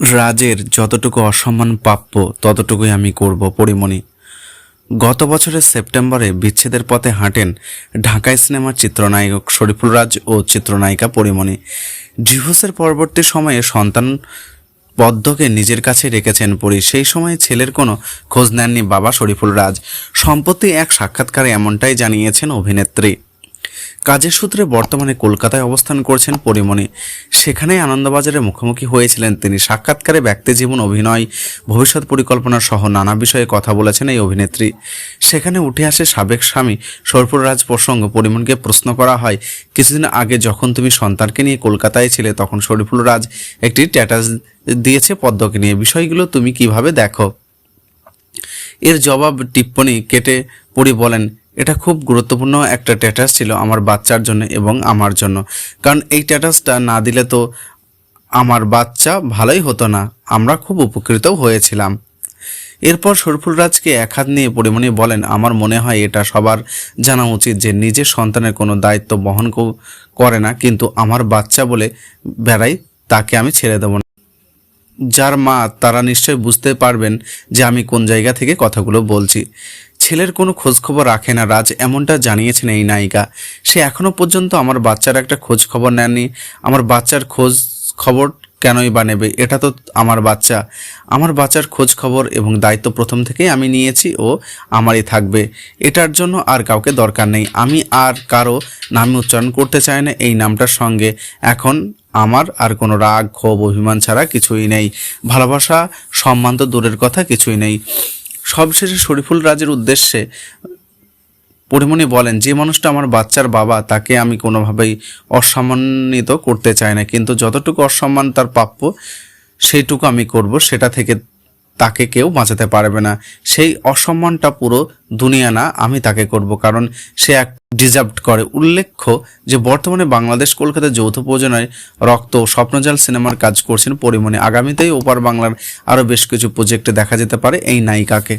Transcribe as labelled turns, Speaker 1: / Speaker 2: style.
Speaker 1: রাজের যতটুকু অসম্মান প্রাপ্য ততটুকুই আমি করব, পরিমণি। গত বছরের সেপ্টেম্বরে বিচ্ছেদের পথে হাঁটেন ঢাকায় সিনেমার চিত্রনায়ক শরীফুল রাজ ও চিত্রনায়িকা পরিমণি। ডিভোর্সের পরবর্তী সময়ে সন্তান পদ্মকে নিজের কাছে রেখেছেন পরি। সেই সময়ে ছেলের কোনো খোঁজ নেননি বাবা শরীফুল রাজ। সম্প্রতি এক সাক্ষাৎকারে এমনটাই জানিয়েছেন অভিনেত্রী। কাজের সূত্রে বর্তমানে কলকাতায় অবস্থান করছেন পরিমণি। সেখানেই আনন্দবাজারে মুখোমুখি হয়েছিলেন তিনি। সাক্ষাৎকারে ব্যক্তি জীবন, অভিনয়, ভবিষ্যৎ পরিকল্পনা সহ নানা বিষয়ে কথা বলেছেন এই অভিনেত্রী। সেখানে উঠে আসে সাবেক স্বামী সরপুর রাজ প্রসঙ্গ। পরিমণকে প্রশ্ন করা হয়, কিছুদিন আগে যখন তুমি সন্তানকে নিয়ে কলকাতায় ছিলে, তখন শরীফুল রাজ একটি স্ট্যাটাস দিয়েছে পদ্মকে নিয়ে। বিষয়গুলো তুমি কীভাবে দেখো? এর জবাব টিপ্পনি কেটে পড়ি বলেন এটা খুব গুরুত্বপূর্ণ একটা স্ট্যাটাস ছিল আমার বাচ্চার জন্য এবং আমার জন্য। কারণ এই স্ট্যাটাসটা না দিলে তো আমার বাচ্চা ভালোই হতো না। আমরা খুব উপকৃতও হয়েছিলাম। এরপর শরফুল রাজকে এক হাত নিয়ে পরিমণি বলেন, আমার মনে হয় এটা সবার জানা উচিত যে নিজের সন্তানের কোনো দায়িত্ব বহন করে না, কিন্তু আমার বাচ্চা বলে বেড়াই, তাকে আমি ছেড়ে দেবো না। যার মা, তারা নিশ্চয় বুঝতে পারবেন যে আমি কোন জায়গা থেকে কথাগুলো বলছি। ছেলের কোনো খোঁজ খবর রাখে না। রাজ এমনটা জানিয়েছেন এই নায়িকা। সে এখনও পর্যন্ত আমার বাচ্চার একটা খোঁজ খবর নেননি। আমার বাচ্চার খোঁজ খবর কেনই বা নেবে? এটা তো আমার বাচ্চা। আমার বাচ্চার খোঁজ খবর এবং দায়িত্ব প্রথম থেকেই আমি নিয়েছি ও আমারই থাকবে। এটার জন্য আর কাউকে দরকার নেই। আমি আর কারও নাম উচ্চারণ করতে চাই না এই নামটার সঙ্গে। এখন আমার আর কোনো রাগ, ক্ষোভ, অভিমান ছাড়া কিছুই নেই। ভালোবাসা, সম্মান তো দূরের কথা, কিছুই নেই। সবশেষে শরীফুল রাজের উদ্দেশ্যে পরিমণি বলেন, যে মানুষটা আমার বাচ্চার বাবা, তাকে আমি কোনোভাবেই অসম্মানিত করতে চাই না। কিন্তু যতটুকু অসম্মান তার প্রাপ্য, সেইটুকু আমি করব। সেটা থেকে তাকে কেউ বাঁচাতে পারবে না। সেই অসম্মানটা পুরো দুনিয়া না, আমি তাকে করব। কারণ সে এক ডিজার্ভ করে। উল্লেখ্য যে বর্তমানে বাংলাদেশ কলকাতা যৌথ প্রযোজনায় রক্ত স্বপ্নজাল সিনেমার কাজ করছেন পরিমণি। আগামীতেই ওপার বাংলার আরও বেশ কিছু প্রজেক্টে দেখা যেতে পারে এই নায়িকাকে।